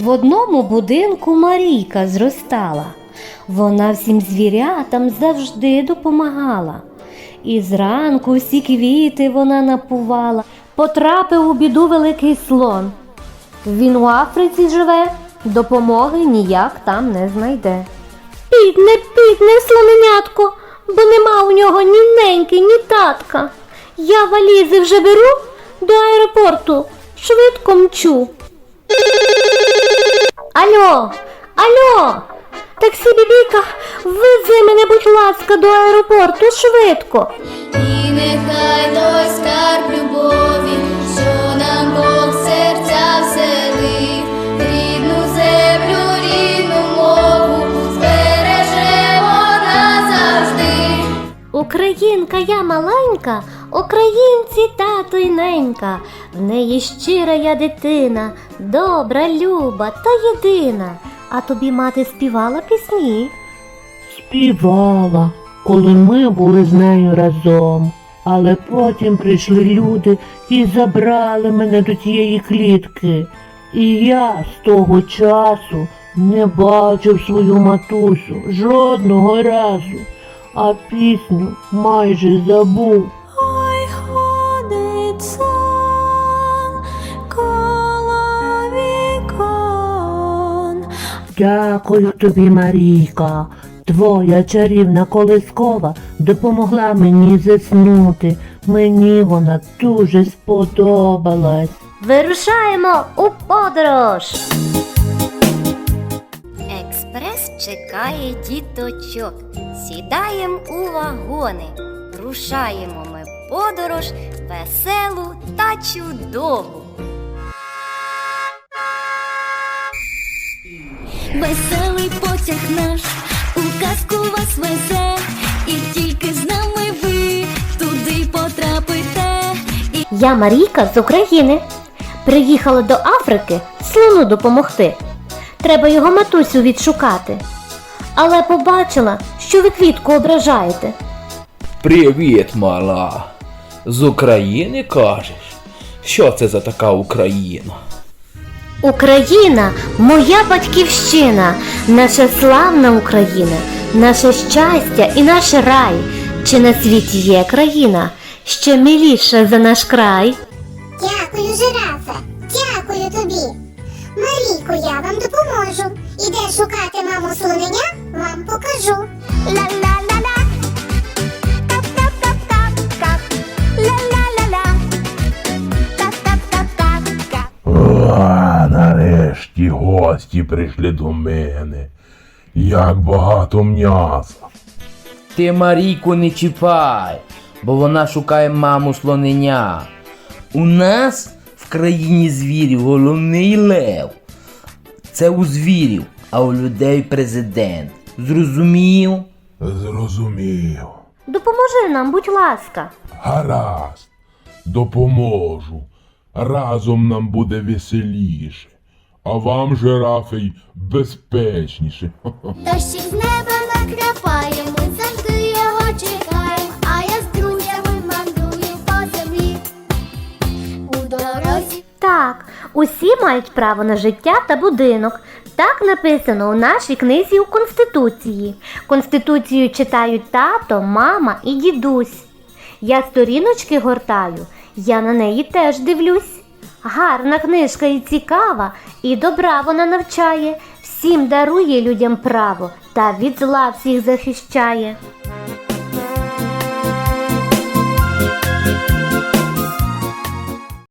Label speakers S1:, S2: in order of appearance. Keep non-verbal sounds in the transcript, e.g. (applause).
S1: В одному будинку Марійка зростала. Вона всім звірятам завжди допомагала. І зранку всі квіти вона напувала. Потрапив у біду великий слон. Він у Африці живе, допомоги ніяк там не знайде. Бідне, бідне слоненятко, бо нема у нього ні неньки, ні татка. Я валізи вже беру до аеропорту, швидко мчу. Алло, алло, таксі бібіка, вези мене, будь ласка, до аеропорту швидко.
S2: І нехай той скарб любові, що нам Бог серця вселив, рідну землю, рідну мову, збережемо назавжди.
S1: Українка я маленька, українці тато й ненька. В неї щира я дитина, добра, люба та єдина. А тобі мати співала пісні?
S3: Співала, коли ми були з нею разом. Але потім прийшли люди і забрали мене до тієї клітки. І я з того часу не бачив свою матусю жодного разу, а пісню майже забув. Дякую тобі, Марійка. Твоя чарівна колискова допомогла мені заснути. Мені вона дуже сподобалась.
S1: Вирушаємо у подорож.
S4: Експрес чекає діточок. Сідаємо у вагони. Рушаємо ми в подорож веселу та чудову.
S2: Веселий потяг наш у казку вас везе, і тільки з нами ви туди потрапите. І
S1: Я Марійка з України. Приїхала до Африки слону допомогти. Треба його матусю відшукати. Але побачила, що ви квітку ображаєте.
S5: Привіт, мала. З України кажеш? Що це за така Україна?
S1: Україна моя батьківщина, наша славна Україна, наше щастя і наш рай. Чи на світі є країна, ще миліша за наш край?
S6: Дякую, жирафе, дякую тобі. Марійко, я вам допоможу. Іде шукати маму слонення, вам покажу. Ла-ла-ла-ла.
S7: Гості прийшли до мене. Як багато м'яса.
S5: Ти Марійку не чіпай, бо вона шукає маму слонення. У нас в країні звірів головний лев. Це у звірів, а у людей президент. Зрозумів?
S7: Зрозумів.
S1: Допоможи нам, будь ласка.
S7: Гаразд, допоможу. Разом нам буде веселіше. А вам, жирафи, безпечніше. (laughs)
S2: дощик з неба накрапає, ми завжди його чекаємо, а я з друзями мандрую по землі. У дорозі
S1: Так, усі мають право на життя та будинок. Так написано у нашій книзі у Конституції. Конституцію читають тато, мама і дідусь. Я сторіночки гортаю, я на неї теж дивлюсь. Гарна книжка і цікава, і добра вона навчає, всім дарує людям право та від зла всіх захищає.